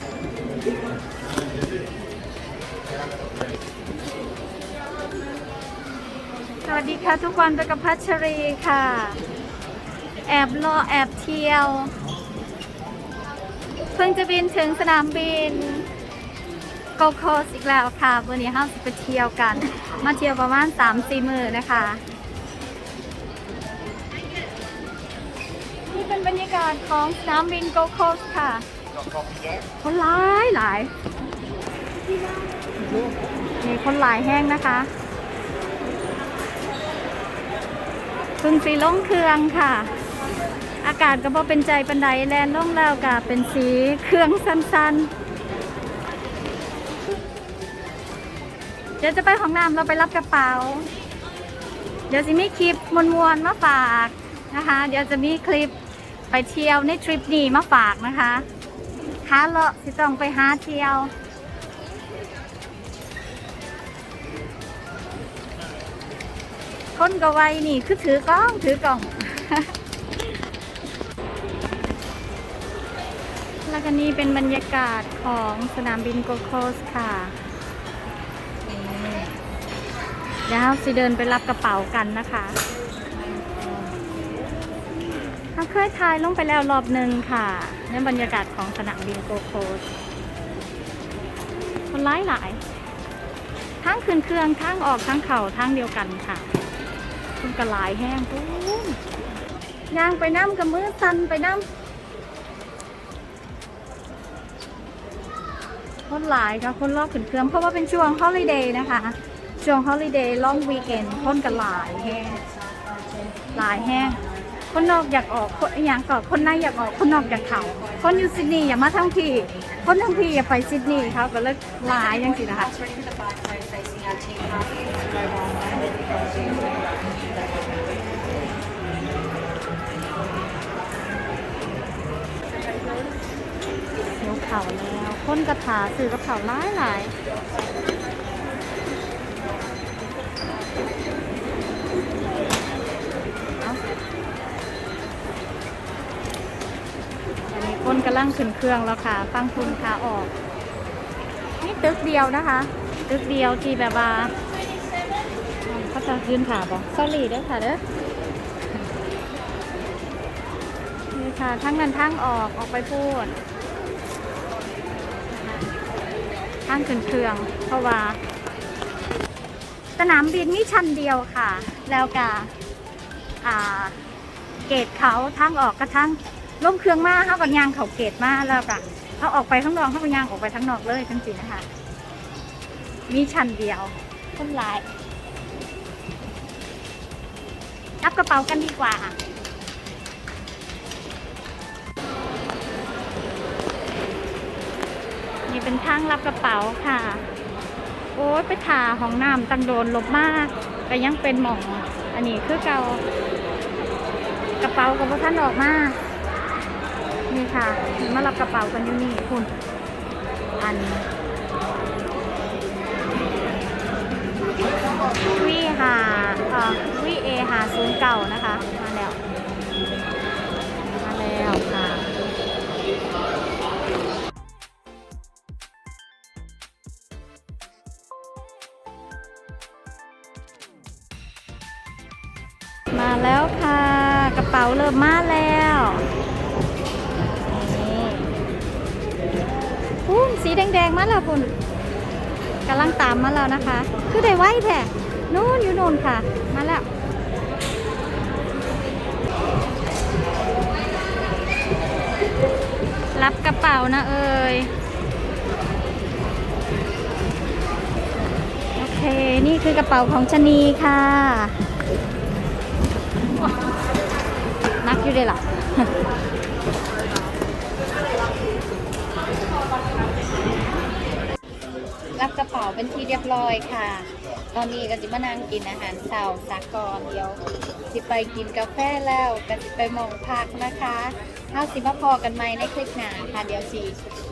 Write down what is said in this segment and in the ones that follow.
สวัสดีค่ะทุกคนเป็กับพัชรีค่ะ แอบรอแอบเที่ยว เพิ่งจะบินถึงสนามบินโกโคสอีกแล้วค่ะวันนี้ห้าสิไปเที่ยวกัน มาเที่ยวประมาณสามสี่มือนะคะนี่เป็นบรรยากาศของสนามบินโกโคสค่ะ คนหลายหลายมีคนหลายแห้งนะคะพึ่งสีล่งเครืองค่ะ อากาศก็บ่เป็นใจปันไดแลนล่องแล้วกะเป็นสีเครื่องสั้นๆ เดี๋ยวจะไปของน้ำเราไปรับกระเป๋า เดี๋ยวจะมีคลิปมวนๆมาฝากนะคะ เดี๋ยวจะมีคลิปไปเที่ยวในทริปนี้มาฝากนะคะ หาเลาะสิต้องไปหาเที่ยว คนก็ไวนี่คือถือกล้องถือกล่อง แล้วก็นี่เป็นบรรยากาศของสนามบินโกโคสค่ะเดี๋ยวเราสิเดินไปรับกระเป๋ากันนะคะ เราเคยถ่ายลงไปแล้วรอบหนึ่งค่ะในบรรยากาศของสนามบินโกโคสคนร้ายหลายทั้งคืนเครื่องทั้งออกทั้งเข่าทั้งเดียวกันค่ะคุณกระลายแห้งปุ้มย่างไปน้ำกับมือสันไปน้ำคนหลายค่ะคนรอบขึ้นเครื่องเพราะว่าเป็นช่วงฮอลิเดย์นะคะ ช่วงฮอลิเดย์ล่องวีเอนคนกระลายแห้งหลายแห้ง คนนอกอยากออกคนอย่างก่อคนในอยากออกคนนอกอยากเขาคนอยู่ซิดนีย์อย่ามาทั้งทีคนทั้งทีอย่าไปซิดนีย์เขาก็เลยหลายยังสินะคะ เดี๋ยวเผาแล้วค้นกระถาสื่อกระเผาหลายหลาย นกำลังขึ้นเครื่องแล้วค่ะ ฟังคุณขาออก นี่ตึกเดียวนะคะ ตึกเดียวที่แบบว่าเขาจะยืนขาบอกสอรี่ด้ค่ะเด้อนี่ค่ะทั้งนั้นทั้งออกออกไปพูดทางขึ้นเครื่องเพราะว่า สนามบินมีชั้นเดียวค่ะ แล้วก็อ่าเกตเขาทางออกกระทั่ง ล่มเครื่องมาเขากับยางเขาเกตมาแล้วก็เขาออกไปข้างนอกเขากับยางออกไปข้งนอกเลยทั้งสินะคะ มีชั้นเดียวคนหลายรับกระเป๋ากันดีกว่านี่เป็นทางรับกระเป๋าค่ะ โอ้ยไปถ่าของน้ำตังโดนลบมากก็ยังเป็นหมอง อันนี้คือเกากระเป๋ากับพวกท่านออกมาก นี่ค่ะมารับกระเป๋ากันอยู่นี่คุณ อันวีหาเอ่อวีเอหาศูนย์เก่านะคะ มาแล้ว มาแล้วค่ะมาแล้วค่ะ กระเป๋าเริ่มมาแล้ว แดงๆมาแล้วคุณกำลังตามมาแล้วนะคะ คือได้ไว้แท้นู่นอยู่นู่นค่ะ มาแล้วรับกระเป๋านะเอ่ยโอเค นี่คือกระเป๋าของชะนีค่ะ นักอยู่เลยล่ะ รับกระเป๋าเป็นที่เรียบร้อยค่ะ ตอนนี้ก็จะมานั่งกินอาหารเช้าสักก่อนเดี๋ยวสิไปกินกาแฟแล้วก็สิไปมองพักนะคะถ้าสิมาพอกันไหมในคลิปหน้าค่ะ เดี๋ยวสิ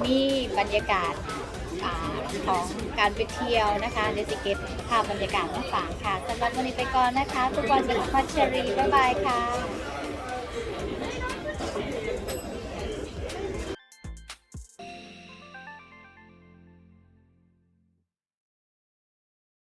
มีบรรยากาศอของการไปเที่ยวนะคะเดี๋ยวสิเก็บภาพบรรยากาศมาฝากค่ะสำหรับวันนี้ไปก่อนนะคะ ทุกวันเป็นพัชรีบ๊ายบายค่ะ